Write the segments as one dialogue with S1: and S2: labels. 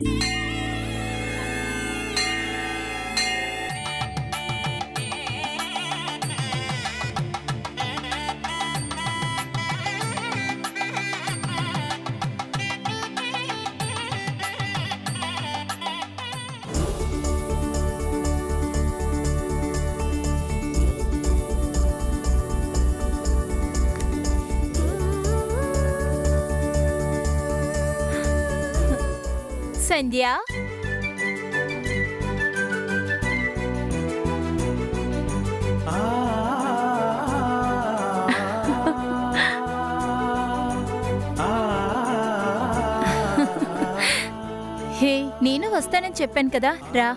S1: Thank you. సంధ్య. హే నేను వస్తానని చెప్పాను కదా రా.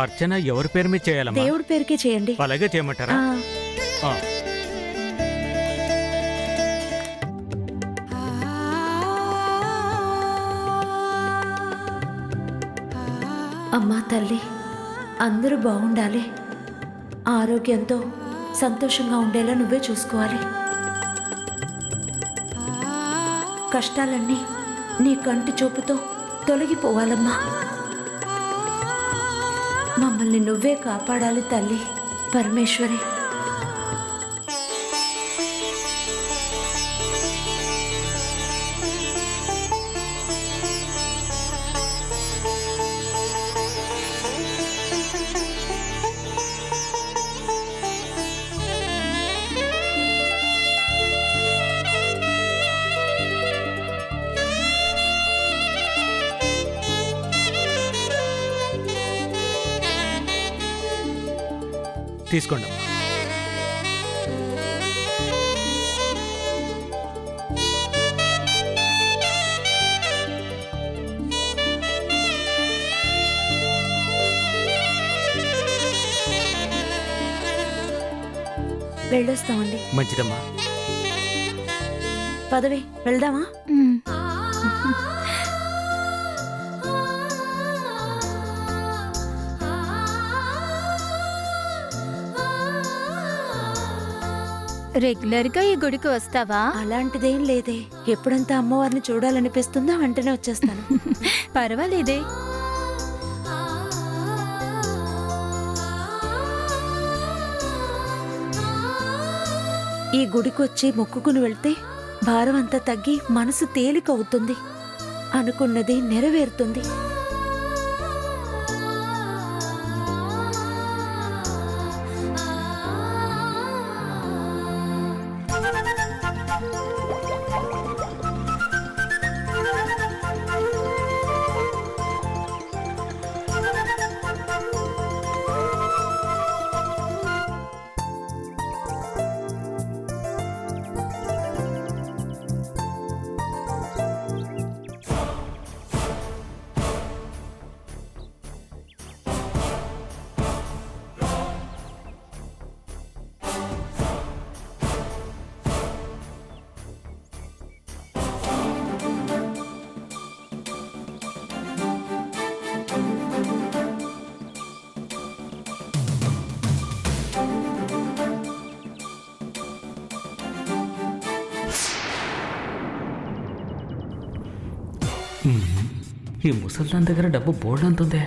S2: అర్చన ఎవరి పేరు మీద చేయాలమ్మా?
S3: దేవుడి పేరుకే చేయండి.
S2: అలాగే చేయమంటారా?
S3: ఆ,
S2: ఆ.
S3: అమ్మా తల్లి అందరూ బాగుండాలి. ఆరోగ్యంతో సంతోషంగా ఉండేలా నువ్వే చూసుకోవాలి. కష్టాలన్నీ నీ కంటి చూపుతో తొలగిపోవాలమ్మా. మమ్మల్ని నువ్వే కాపాడాలి తల్లి పరమేశ్వరి.
S2: తీసుకోండి. అమ్మా
S3: వెళ్ళొస్తామండి.
S2: మంచిదమ్మా.
S3: పదవి వెళ్దామా?
S1: రెగ్యులర్గా ఈ గుడికి వస్తావా?
S3: అలాంటిదేం లేదే. ఎప్పుడంతా అమ్మవారిని చూడాలనిపిస్తుందో వెంటనే వచ్చేస్తాను.
S1: పర్వాలేదే.
S3: ఈ గుడికొచ్చి మొక్కుకుని వెళ్తే భారం అంతా తగ్గి మనసు తేలిక అవుతుంది. అనుకున్నది నెరవేరుతుంది.
S2: ఈ ముసల్దాన్ దగ్గర డబ్బు బోర్డు అంతుందే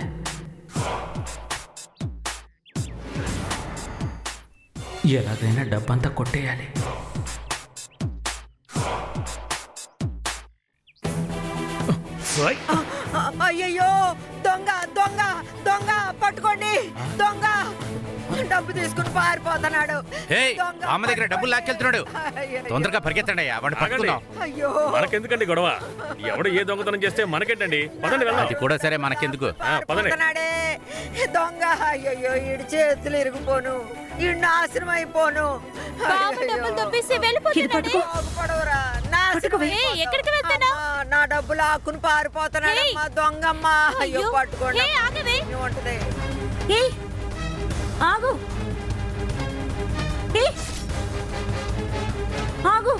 S2: ఎలాగైనా డబ్బంతా కొట్టేయాలి.
S4: డబ్బు తీసుకుని పారిపోతున్నాడు.
S5: ఏయ్ అమ్మ దగ్గర డబ్బులు లాక్కెళ్తున్నాడు. తొందరగా పరిగెత్తండి అయ్యా వాడిని పట్టుకుందాం.
S4: అయ్యో.
S6: మనకెందుకండి గొడవ? ఎవడు ఏ దొంగతనం చేస్తే మనకేంటండి పదండి వెళ్దాం.
S5: అది కూడా సరే మనకెందుకు?
S6: ఆ, పదండి.
S4: పారిపోతున్నాడే దొంగ అయ్యయ్యో ఈడి చేతులు ఇరిగిపోను ఈ నాశనం అయిపోను
S1: బాబు డబ్బులు దొబ్బేసి. ఏయ్. ఎక్కడికి వెళ్తున్నావ్?
S4: అమ్మా, నా డబ్బులు ఆకుని పారిపోతున్నాడమ్మా దొంగమ్మ. అయ్యో
S1: అయ్యో.
S4: పట్టుకోండి.
S1: ఏయ్, ఆగవే.
S4: ఉంటది.
S3: ఏయ్ ఆగు.
S5: ఆగు.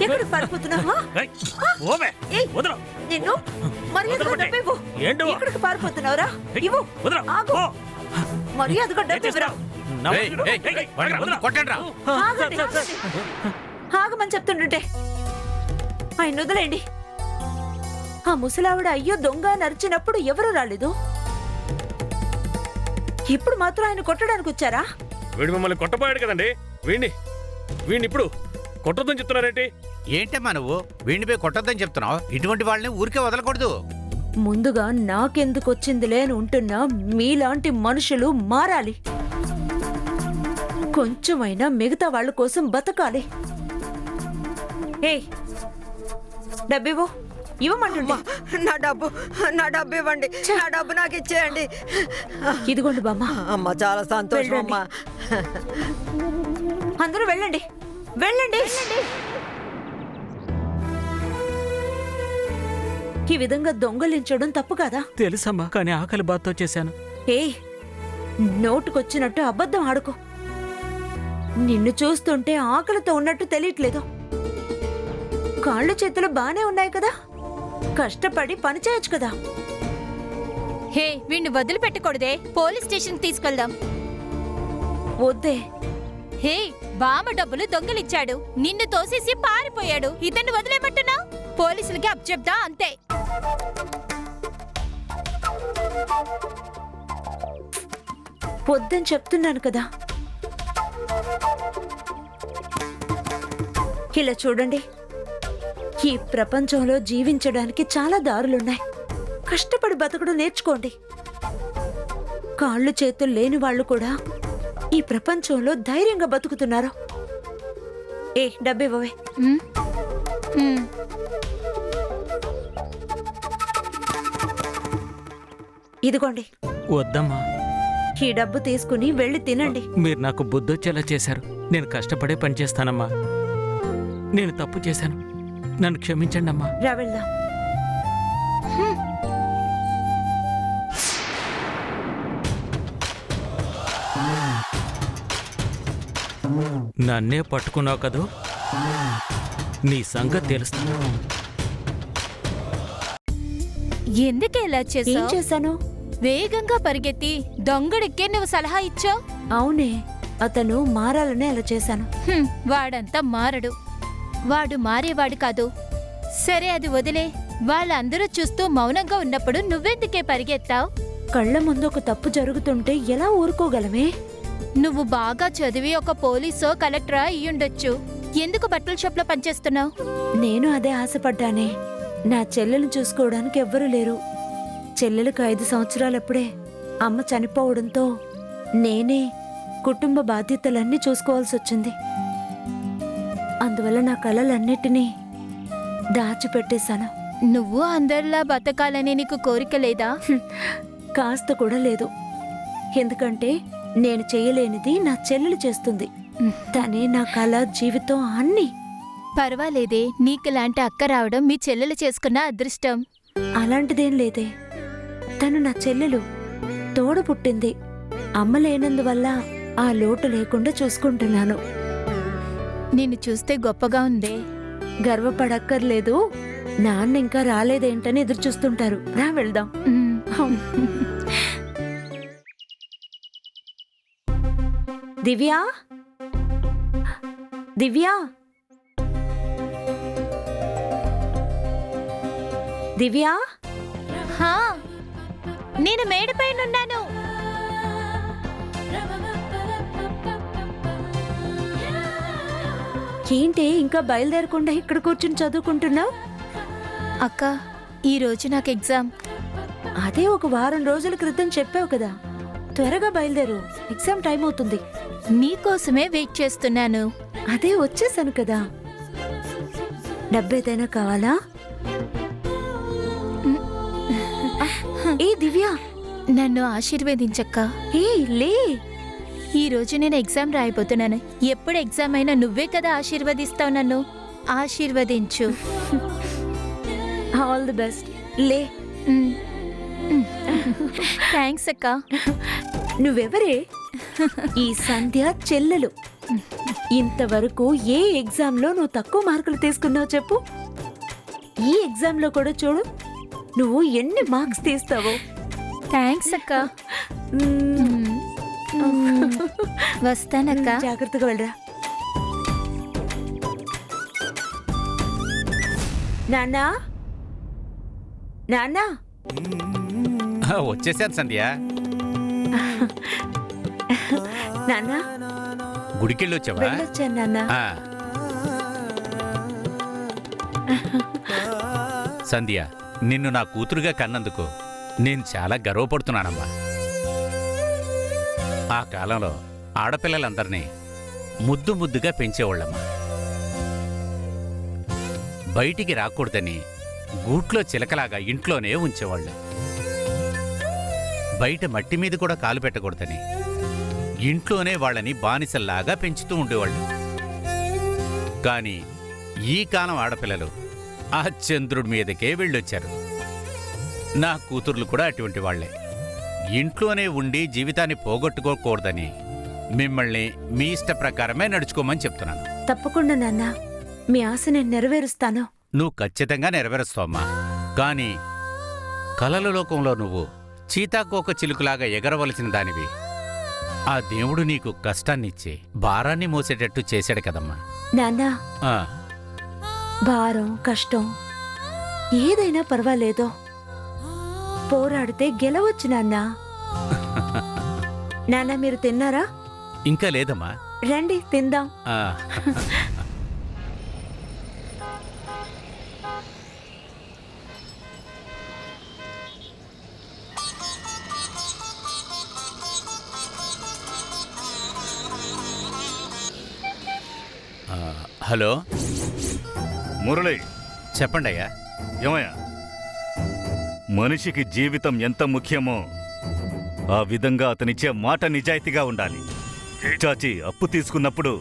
S3: ఎక్కడ పారిపోతున్నావా? నిన్ను మర్యాదగా
S6: డబ్బివ్వు
S3: ఎక్కడికి పారిపోతున్నావురా? ఇవ్వు. ఆగు. మర్యాదగా
S5: డబ్బివ్వరా కొట్టండి
S3: ఆగమని చెప్తుంటుంటే ఆయన వదిలేండి ఆ ముసలావిడ అయ్యో దొంగ నరిచినప్పుడు ఎవరు రాలేదు? ఇప్పుడు మాత్రం ఆయన కొట్టడానికి వచ్చారా?
S6: వీడు మిమ్మల్ని కొట్టపోయాడు కదండి. వీడిని వీడిని ఇప్పుడు కొట్టొద్దని చెప్తున్నారేంటి?
S5: ఏంటమ్మా నువ్వు? వీడిని పోయి కొట్టొద్దని చెప్తున్నావు? ఇటువంటి వాళ్ళని ఊరికే వదలకూడదు.
S3: ముందుగా నాకెందుకు వచ్చిందిలే అని ఉంటున్నా మీలాంటి మనుషులు మారాలి. కొంచెమైనా మిగతా వాళ్ళ కోసం బతకాలి. ఏ డబ్బివ్వు. ఇవ్వమంటుండే
S4: నా డబ్బు నా డబ్బు ఇవ్వండి. నా డబ్బు నాకు ఇచ్చేయండి.
S3: ఇదిగోండి బామ్మ.
S4: అమ్మ చాలా సంతోషం. అమ్మా.
S3: అందరూ వెళ్ళండి. వెళ్ళండి. ఈ విధంగా దొంగలించడం తప్పు కదా?
S2: తెలుసమ్మా కానీ ఆకలి బాధతో చేశాను.
S3: ఏ నోటుకొచ్చినట్టు అబద్ధం ఆడుకో. నిన్ను చూస్తుంటే ఆకలితో ఉన్నట్టు తెలియట్లేదు. కాళ్ళు చేతులు బానే ఉన్నాయి కదా? కష్టపడి పని చేయొచ్చు కదా?
S1: హే వీణ్ణి వదిలిపెట్టకూడదే. పోలీస్ స్టేషన్ తీసుకెళ్దాం.
S3: వద్దే.
S1: హే బామ డబ్బులు దొంగలిచ్చాడు. నిన్ను తోసేసి పారిపోయాడు. ఇతన్ని వదిలేమంటున్నావు? పోలీసులకి అబ్జెప్దా అంతే.
S3: వద్దని చెప్తున్నాను కదా. ఇలా చూడండి. ఈ ప్రపంచంలో జీవించడానికి చాలా దారులున్నాయి. కష్టపడి బతకడం నేర్చుకోండి. కాళ్ళు చేతులు లేని వాళ్ళు కూడా ఈ ప్రపంచంలో ధైర్యంగా బతుకుతున్నారు. ఏ డబ్బివ్వవే. ఇదిగోండి.
S2: వద్దమ్మా.
S3: ఈ డబ్బు తీసుకుని వెళ్ళి తినండి.
S2: మీరు నాకు బుద్ధొచ్చేలా చేశారు. నేను కష్టపడే పని చేస్తానమ్మా. నేను తప్పు చేశాను. నన్ను క్షమించండి అమ్మా
S3: రా వెళ్దాం
S2: నన్నే పట్టుకున్నావు కదూ? నీ సంగతి తెలుస్తాను
S1: ఎందుకు ఇలా
S3: ఏం
S1: చేసావు
S3: చేశాను?
S1: వేగంగా పరిగెత్తి దొంగడికే నువ్వు సలహా ఇచ్చావు?
S3: అవునే అతను మారాలనే అలా చేశాను.
S1: వాడంతా మారడు. వాడు మారేవాడు కాదు. సరే అది వదిలే వాళ్ళందరూ చూస్తూ మౌనంగా ఉన్నప్పుడు నువ్వెందుకే పరిగెత్తావు?
S3: కళ్ళ ముందు ఒక తప్పు జరుగుతుంటే ఎలా ఊరుకోగలమే?
S1: నువ్వు బాగా చదివి ఒక పోలీసో కలెక్టరా అయ్యుండొచ్చు. ఎందుకు బట్టల షాప్లో పనిచేస్తున్నావు?
S3: నేను అదే ఆశపడ్డానే. నా చెల్లెలు చూసుకోవడానికి ఎవ్వరూ లేరు. చెల్లెలకు ఐదు సంవత్సరాలప్పుడే అమ్మ చనిపోవడంతో నేనే కుటుంబ బాధ్యతలన్నీ చూసుకోవాల్సి వచ్చింది అందువల్ల నా కళలన్నిటినీ దాచిపెట్టేశాను.
S1: నువ్వు అందరిలా బతకాలని నీకు కోరిక లేదా.
S3: కాస్త కూడా లేదు. ఎందుకంటే నేను చేయలేనిది నా చెల్లెలు చేస్తుంది. తనే నా కళ జీవితం అన్నీ.
S1: పర్వాలేదే నీకులాంటి అక్క రావడం మీ చెల్లెలు చేసుకున్న అదృష్టం.
S3: అలాంటిదేం లేదే. తను నా చెల్లెలు. తోడ పుట్టింది. అమ్మ లేనందువల్ల ఆ లోటు లేకుండా చూసుకుంటున్నాను.
S1: నిన్ను చూస్తే గొప్పగా ఉందే.
S3: గర్వపడక్కర్లేదు. నాన్న ఇంకా రాలేదేంటని ఎదురు చూస్తుంటారు. రా వెళ్దాం. దివ్యా? దివ్యా? దివ్యా?
S1: హా, నేను మేడపైనున్నాను
S3: ఏంటి ఇంకా బయలుదేరకుండా ఇక్కడ కూర్చుని చదువుకుంటున్నావు?
S1: అక్క ఈ రోజు నాకు ఎగ్జామ్.
S3: అదే ఒక వారం రోజుల క్రితం చెప్పావు కదా. త్వరగా బయలుదేరు. ఎగ్జామ్ టైం అవుతుంది.
S1: నీకోసమే వెయిట్ చేస్తున్నాను.
S3: అదే వచ్చేసాను కదా. డబ్బేదైనా కావాలా? ఏ దివ్య?
S1: నన్ను ఆశీర్వదించక్క.
S3: ఏ లే.
S1: ఈ రోజు నేను ఎగ్జామ్ రాయబోతున్నాను. ఎప్పుడు ఎగ్జామ్ అయినా నువ్వే కదా ఆశీర్వదిస్తావు నన్ను. ఆశీర్వదించు.
S3: ఆల్ ది బెస్ట్ లే.
S1: థ్యాంక్స్ అక్క.
S3: నువ్వెవరే? ఈ సంధ్య చెల్లెలు. ఇంతవరకు ఏ ఎగ్జామ్లో నువ్వు తక్కువ మార్కులు తీసుకున్నావు చెప్పు. ఈ ఎగ్జామ్లో కూడా చూడు నువ్వు ఎన్ని మార్క్స్ తీస్తావో.
S1: థ్యాంక్స్ అక్క. వస్తానక్క.
S3: జాగ్రత్తగా వెళ్ళరా. నాన్నా? నాన్నా?
S5: వచ్చేసాను సంధ్య.
S3: నాన్నా?
S5: గుడికెళ్ళి వచ్చావా
S3: వెళ్ళొచ్చాను నాన్నా.
S5: ఆ. సంధ్య నిన్ను నా కూతురుగా కన్నందుకు నేను చాలా గర్వపడుతున్నానమ్మా. ఆ కాలంలో ఆడపిల్లలందరినీ ముద్దు ముద్దుగా పెంచేవాళ్ళమ్మా. బయటికి రాకూడదని గూట్లో చిలకలాగా ఇంట్లోనే ఉంచేవాళ్ళు. బయట మట్టి మీద కూడా కాలు పెట్టకూడదని ఇంట్లోనే వాళ్ళని బానిసల్లాగా పెంచుతూ ఉండేవాళ్ళు. కానీ ఈ కాలం ఆడపిల్లలు ఆ చంద్రుడి మీదకే వెళ్ళొచ్చారు. నా కూతుర్లు కూడా అటువంటి వాళ్ళే ఇంట్లోనే ఉండి జీవితాన్ని పోగొట్టుకోకూడదని మిమ్మల్ని మీ ఇష్ట ప్రకారమే నడుచుకోమని చెప్తున్నాను.
S3: తప్పకుండా నాన్న. మీ ఆశ నేను నెరవేరుస్తాను.
S5: నువ్వు ఖచ్చితంగా నెరవేరుస్తావమ్మా. కానీ కలల లోకంలో నువ్వు చీతాకోక చిలుకులాగా ఎగరవలసిన దానివి. ఆ దేవుడు నీకు కష్టాన్నిచ్చి భారాన్ని మోసేటట్టు చేశాడు కదమ్మా.
S3: నాన్న.
S5: ఆ,
S3: భారం కష్టం ఏదైనా పర్వాలేదు పోరాడితే గెలవచ్చు నాన్న. నాన్న మీరు తిన్నారా?
S5: ఇంకా లేదమ్మా.
S3: రండి తిందాం.
S5: హలో.
S7: మురళి
S5: చెప్పండి అయ్యా
S7: ఏమయ్యా? మనిషికి జీవితం ఎంత ముఖ్యమో ఆ విధంగా అతనిచ్చే మాట నిజాయితీగా ఉండాలి. చాచి అప్పు తీసుకున్నప్పుడు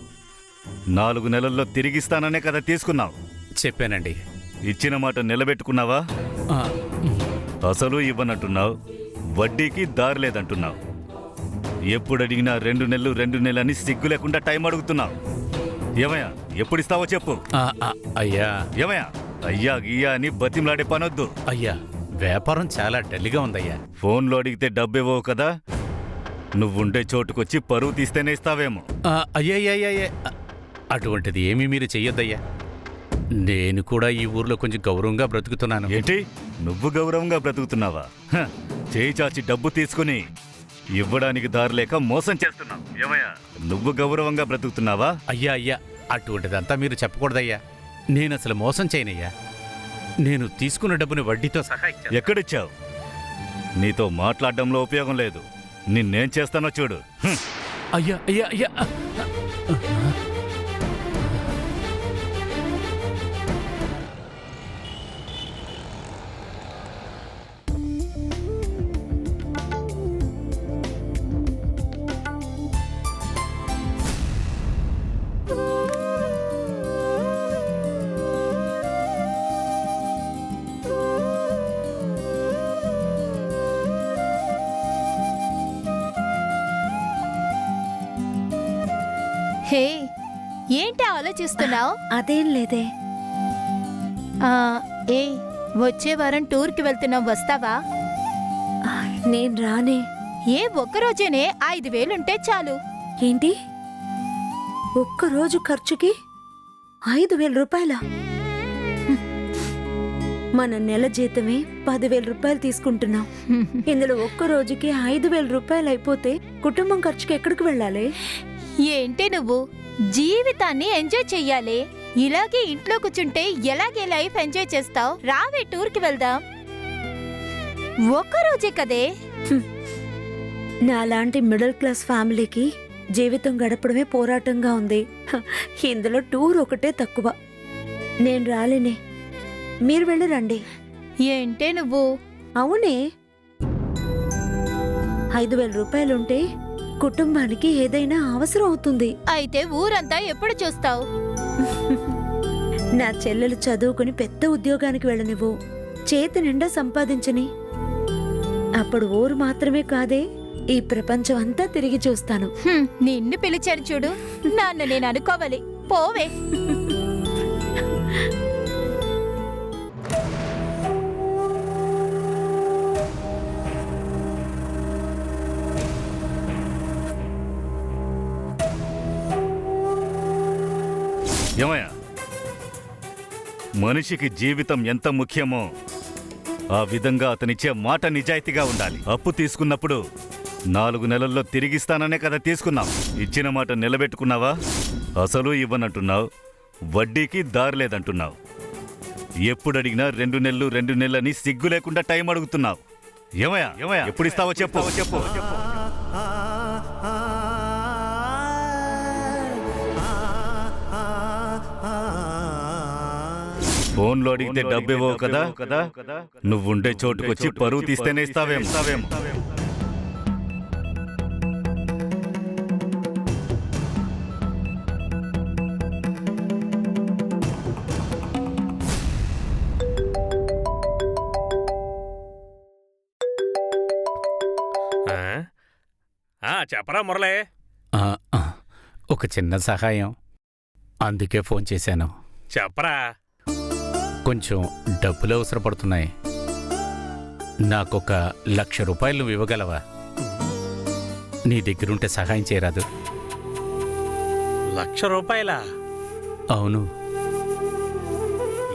S7: నాలుగు నెలల్లో తిరిగిస్తాననే కదా తీసుకున్నావు.
S5: చెప్పానండి.
S7: ఇచ్చిన మాట నిలబెట్టుకున్నావా? అసలు ఇవ్వనంటున్నావు. వడ్డీకి దారి లేదంటున్నావు. ఎప్పుడు అడిగినా రెండు నెలలు రెండు నెలలని సిగ్గు లేకుండా టైం అడుగుతున్నావు. ఏమయ్యా ఎప్పుడు ఇస్తావో చెప్పు
S5: అయ్యా.
S7: ఏమయ్యా అయ్యా గియ్యా అని బతిమలాడే పనొద్దు.
S5: అయ్యా. వ్యాపారం చాలా డల్గా ఉందయ్యా.
S7: ఫోన్లో అడిగితే డబ్బివ్వవు కదా? నువ్వుండే చోటుకొచ్చి పరువు తీస్తేనే ఇస్తావేమో.
S5: ఆ, అయ్యయ్యయ్యయ్య. అ- అటువంటిది ఏమీ మీరు చెయ్యొద్దయ్యా. నేను కూడా ఈ ఊర్లో కొంచెం గౌరవంగా బ్రతుకుతున్నాను.
S7: ఏంటి? నువ్వు గౌరవంగా బ్రతుకుతున్నావా? హ, చేయి చాచి డబ్బు తీసుకుని ఇవ్వడానికి దారి లేక మోసం చేస్తున్నావు. ఏమయ్యా? నువ్వు గౌరవంగా బ్రతుకుతున్నావా?
S5: అయ్యా అయ్యా అటువంటిదంతా మీరు చెప్పకూడదయ్యా. నేను అసలు మోసం చేయనయ్యా. నేను తీసుకున్న డబ్బుని వడ్డీతో సహా.
S7: ఎక్కడిచ్చావు నీతో మాట్లాడడంలో ఉపయోగం లేదు నిన్నేం చేస్తానో చూడు.
S5: అయ్యా అయ్యా అయ్యా
S1: ఆలోచిస్తున్నావు
S3: అదేం లేదే.
S1: ఏ వచ్చే వారం టూర్కి వెళ్తున్నాం వస్తావా?
S3: నేను రానే.
S1: ఏ ఒక్కరోజేనే? ఐదు వేలుంటే చాలు.
S3: ఏంటి? ఒక్కరోజు ఖర్చుకి ఐదు వేల రూపాయల? మన నెల జీతమే పదివేల రూపాయలు తీసుకుంటున్నాం. ఇందులో ఒక్క రోజుకి ఐదు వేల రూపాయలు అయిపోతే కుటుంబం ఖర్చుకి ఎక్కడికి వెళ్ళాలి?
S1: ఏంటి నువ్వు? జీవితాన్ని ఎంజాయ్ చెయ్యాలి. ఇలాగే ఇంట్లో కూర్చుంటే ఎలాగే లైఫ్ ఎంజాయ్ చేస్తావు? రావే టూర్కి వెళ్దాం. ఒక్కరోజే కదే.
S3: నాలాంటి మిడిల్ క్లాస్ ఫ్యామిలీకి జీవితం గడపడమే పోరాటంగా ఉంది. హ, ఇందులో టూర్ ఒకటే తక్కువ. నేను రాలేనే. మీరు వెళ్ళి రండి.
S1: ఏంటే నువ్వు?
S3: అవునే. ఐదు వేల రూపాయలుంటే కుటుంబానికి ఏదైనా అవసరం అవుతుంది.
S1: అయితే ఊరంతా ఎప్పుడు చూస్తావు?
S3: నా చెల్లెలు చదువుకుని పెద్ద ఉద్యోగానికి వెళ్ళనివ్వు. చేతి నిండా సంపాదించని. అప్పుడు ఊరు మాత్రమే కాదే ఈ ప్రపంచం అంతా తిరిగి చూస్తాను.
S1: నిన్ను పిలిచాను చూడు. నాన్న నేను అనుకోవాలి. పోవే.
S7: ఏమయ్యా? మనిషికి జీవితం ఎంత ముఖ్యమో ఆ విధంగా అతనిచ్చే మాట నిజాయితీగా ఉండాలి. అప్పు తీసుకున్నప్పుడు నాలుగు నెలల్లో తిరిగిస్తాననే కదా తీసుకున్నాం. ఇచ్చిన మాట నిలబెట్టుకున్నావా? అసలు ఇవ్వనంటున్నావు. వడ్డీకి దారిలేదంటున్నావు ఎప్పుడు అడిగినా రెండు నెలలు రెండు నెలలని సిగ్గు లేకుండా టైం అడుగుతున్నావు. ఏమయ్యా? ఏమయ్యా? ఎప్పుడు ఇస్తావో చెప్పు చెప్పు. ఫోన్లో అడిగితే డబ్బు ఇవ్వవు కదా? కదా? నువ్వుండే చోటుకొచ్చి పరువు తీస్తేనే?
S6: ఆ, చెప్పరా మురళే.
S5: ఒక చిన్న సహాయం. అందుకే ఫోన్ చేశాను.
S6: చెప్పరా?
S5: కొంచెం డబ్బులు అవసరపడుతున్నాయి. నాకొక లక్ష రూపాయలు నువ్వు ఇవ్వగలవా? నీ దగ్గరుంటే సహాయం చేయరాదు.
S6: లక్ష రూపాయలా?
S5: అవును.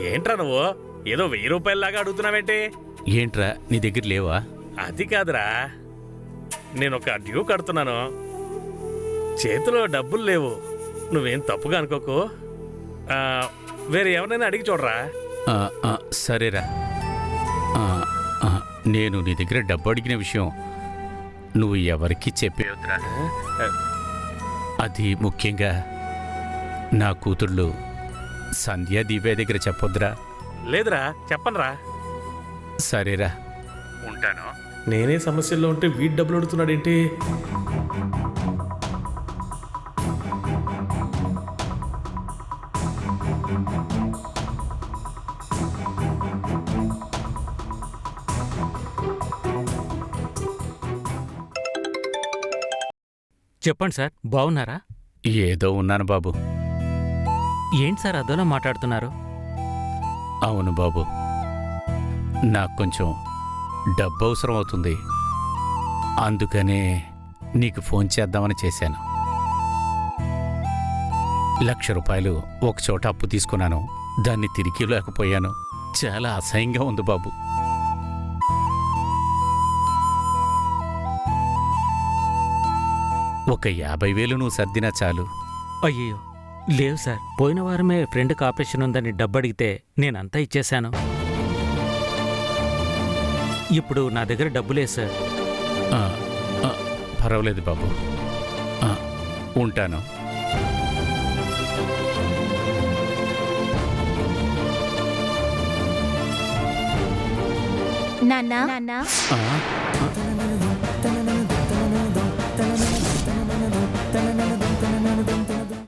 S6: ఏంట్రా నువ్వు? ఏదో వెయ్యి రూపాయలలాగా అడుగుతున్నావేంటి?
S5: ఏంట్రా నీ దగ్గర లేవా?
S6: అది కాదురా. నేను ఒక డ్యూ కడుతున్నాను. చేతిలో డబ్బులు లేవు. నువ్వేం తప్పుగా అనుకోకు. వేరే ఎవరినైనా అడిగి చూడరా?
S5: సరేరా. ఆ, ఆ, నేను నీ దగ్గర డబ్బు అడిగిన విషయం నువ్వు ఎవరికి చెప్పేవద్దురా అది ముఖ్యంగా నా కూతుళ్ళు సంధ్య దివ్య దగ్గర చెప్పొద్దురా.
S6: లేదురా చెప్పనురా.
S5: సరేరా. ఉంటాను.
S6: నేనే సమస్యల్లో ఉంటే వీడి డబ్బులు అడుగుతున్నాడేంటి?
S2: చెప్పండి సార్ బాగున్నారా?
S5: ఏదో ఉన్నాను బాబు.
S2: ఏంటి సార్ అదోలా మాట్లాడుతున్నారు?
S5: అవును బాబు. నాకు కొంచెం డబ్బు అవసరం అవుతుంది. అందుకనే నీకు ఫోన్ చేద్దామని చేశాను. లక్ష రూపాయలు ఒక చోట అప్పు తీసుకున్నాను. దాన్ని తిరిగి లేకపోయాను చాలా అసహ్యంగా ఉంది బాబు. ఒక యాభై వేలు నువ్వు సర్దినా చాలు.
S2: అయ్యో లేవు సార్. పోయిన వారమే ఫ్రెండ్కి ఆపరేషన్ ఉందని డబ్బు అడిగితే నేనంతా ఇచ్చేశాను. ఇప్పుడు నా దగ్గర డబ్బు లేదు సార్.
S5: ఆ, ఆ, పర్వాలేదు బాబు. ఆ, ఉంటాను.
S1: నాన్న.
S5: ఆ,